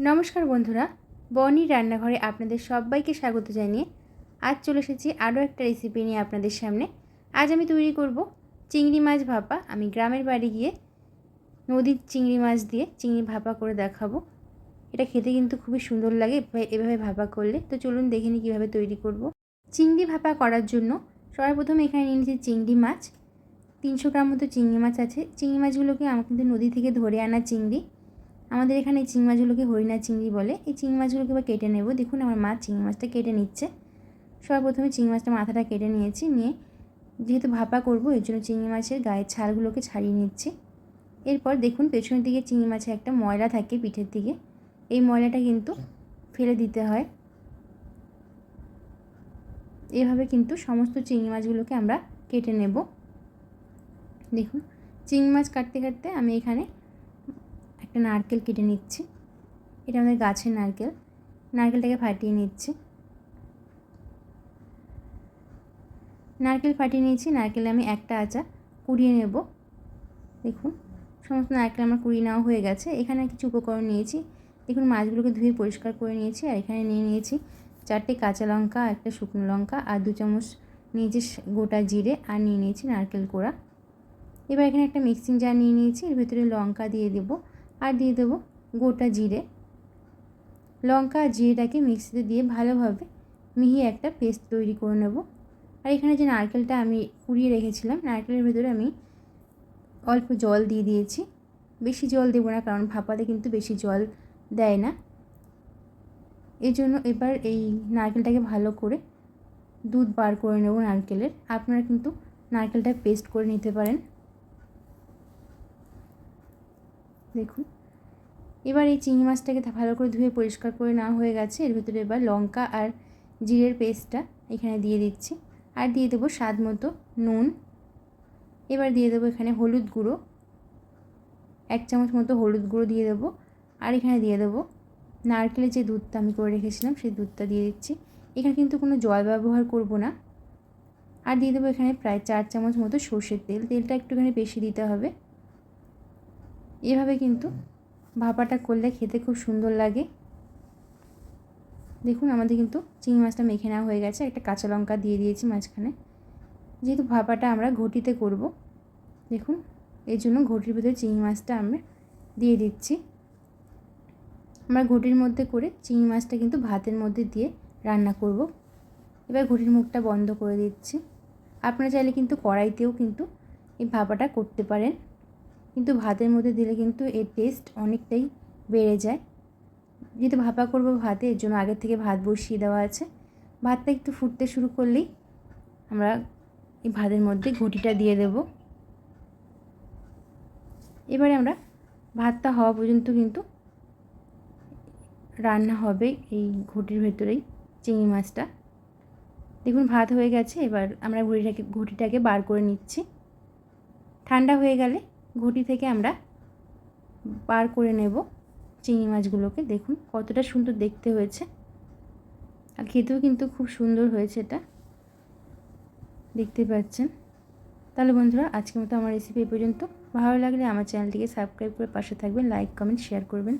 নমস্কার বন্ধুরা, বনি রান্নাঘরে আপনাদের সবাইকে স্বাগত জানিয়ে আজ চলে এসেছি আরও একটা রেসিপি নিয়ে আপনাদের সামনে। আজ আমি তৈরি করব চিংড়ি মাছ ভাপা। আমি গ্রামের বাড়ি গিয়ে নদীর চিংড়ি মাছ দিয়ে চিংড়ি ভাপা করে দেখাবো। এটা খেতে কিন্তু খুবই সুন্দর লাগে এভাবে- ভাপা করলে। তো চলুন দেখে নিই কীভাবে তৈরি করব। চিংড়ি ভাপা করার জন্য সর্বপ্রথম এখানে নিয়ে নিয়েছি চিংড়ি মাছ। তিনশো গ্রাম মতো চিংড়ি মাছ আছে। চিংড়ি মাছগুলোকে আমার কিন্তু নদী থেকে ধরে আনা চিংড়ি। আমাদের এখানে চিংড়ি মাছগুলোকে হরিণা চিংড়ি বলে। এই চিংড়ি মাছগুলোকে এবার কেটে নেব। দেখুন আমার মা চিংড়ি মাছটা কেটে নিচ্ছে। সর্বপ্রথমে চিংড়ি মাছটা মাথাটা কেটে নিয়েছি। নিয়ে যেহেতু ভাপা করব, এর জন্য চিংড়ি মাছের গায়ের ছালগুলোকে ছাড়িয়ে নিচ্ছি। এরপর দেখুন, পেছনের দিকে চিংড়ি মাছে একটা ময়লা থাকে পিঠের দিকে। এই ময়লাটা কিন্তু ফেলে দিতে হয়। এভাবে কিন্তু সমস্ত চিংড়ি মাছগুলোকে আমরা কেটে নেব। দেখুন, চিংড়ি মাছ কাটতে কাটতে আমি এখানে একটা নারকেল কেটে নিচ্ছি। এটা আমাদের গাছের নারকেল। নারকেলটাকে ফাটিয়ে নিচ্ছি। নারকেল ফাটিয়ে নিয়েছি। নারকেলে আমি একটা আচা কুড়িয়ে নেব। দেখুন, সমস্ত নারকেল আমার কুড়িয়ে নেওয়া হয়ে গেছে। এখানে কিছু উপকরণ নিয়েছি। দেখুন, মাছগুলোকে ধুয়ে পরিষ্কার করে নিয়েছি। আর এখানে নিয়ে নিয়েছি চারটে কাঁচা লঙ্কা, একটা শুকনো লঙ্কা আর দু চামচ নিয়েছি গোটা জিরে আর নিয়ে নিয়েছি নারকেল কোড়া। এবার এখানে একটা মিক্সিং জার নিয়ে নিয়েছি। এর ভিতরে লঙ্কা দিয়ে দেবো। আর দিয়ে দেবো গোটা জিরে। লঙ্কা আর জিরেটাকে মিক্সিতে দিয়ে ভালোভাবে মিহি একটা পেস্ট তৈরি করে নেব। আর এখানে যে নারকেলটা আমি কুড়িয়ে রেখেছিলাম, নারকেলের ভেতরে আমি অল্প জল দিয়ে দিয়েছি। বেশি জল দেবো না, কারণ ভাপাতে কিন্তু বেশি জল দেয় না। এই জন্য এবার এই নারকেলটাকে ভালো করে দুধ বার করে নেব নারকেলের। আপনারা কিন্তু নারকেলটা পেস্ট করে নিতে পারেন। দেখুন। এবার এই চিংড়ি মাছটাকে ভালো করে ধুয়ে পরিষ্কার করে নেওয়া হয়ে গেছে। এর ভিতরে এবার লঙ্কা আর জিরের পেস্টটা এখানে দিয়ে দিচ্ছি। আর দিয়ে দেবো স্বাদ মতো নুন। এবার দিয়ে দেবো এখানে হলুদ গুঁড়ো। এক চামচ মতো হলুদ গুঁড়ো দিয়ে দেবো। আর এখানে দিয়ে দেবো নারকেলের যে দুধটা আমি করে রেখেছিলাম, সেই দুধটা দিয়ে দিচ্ছি। এখানে কিন্তু কোনো জল ব্যবহার করব না। আর দিয়ে দেবো এখানে প্রায় চার চামচ মতো সর্ষের তেল। তেলটা একটুখানি বেশি দিতে হবে। এভাবে কিন্তু ভাপাটা করলে খেতে খুব সুন্দর লাগে। দেখুন, আমাদের কিন্তু চিংড়ি মাছটা মেখে নেওয়া হয়ে গেছে। একটা কাঁচা লঙ্কা দিয়ে দিয়েছি মাঝখানে। যেহেতু ভাপাটা আমরা ঘটিতে করব, দেখুন এই জন্য ঘটির ভিতরে চিংড়ি মাছটা আমরা দিয়ে দিচ্ছি। আমরা ঘটির মধ্যে করে চিংড়ি মাছটা কিন্তু ভাতের মধ্যে দিয়ে রান্না করব। এবার ঘটির মুখটা বন্ধ করে দিচ্ছি। আপনারা চাইলে কিন্তু কড়াইতেও কিন্তু এই ভাপাটা করতে পারেন। কিন্তু ভাতের মধ্যে দিলে কিন্তু এর টেস্ট অনেকটাই বেড়ে যায়। যেহেতু ভাপা করব ভাতে, এর জন্য আগের থেকে ভাত বসিয়ে দেওয়া আছে। ভাতটা একটু ফুটতে শুরু করলেই আমরা এই ভাতের মধ্যে ঘুটিটা দিয়ে দেব। এবারে আমরা ভাতটা হওয়া পর্যন্ত কিন্তু রান্না হবে এই ঘটির ভেতরেই চিংড়ি মাছটা। দেখুন, ভাত হয়ে গেছে, এবার আমরা ঘটিটাকে ঘুটিটাকে বার করে নিচ্ছি। ঠান্ডা হয়ে গেলে ঘটি থেকে আমরা বার করে নেব চিংড়ি মাছগুলোকে। দেখুন কতটা সুন্দর দেখতে হয়েছে। আর খেতেও কিন্তু খুব সুন্দর হয়েছে এটা। দেখতে পাচ্ছেন। তাহলে বন্ধুরা, আজকের মতো আমার রেসিপি এই পর্যন্ত। ভালো লাগলে আমার চ্যানেলটিকে সাবস্ক্রাইব করে পাশে থাকবেন লাইক কমেন্ট শেয়ার করবেন।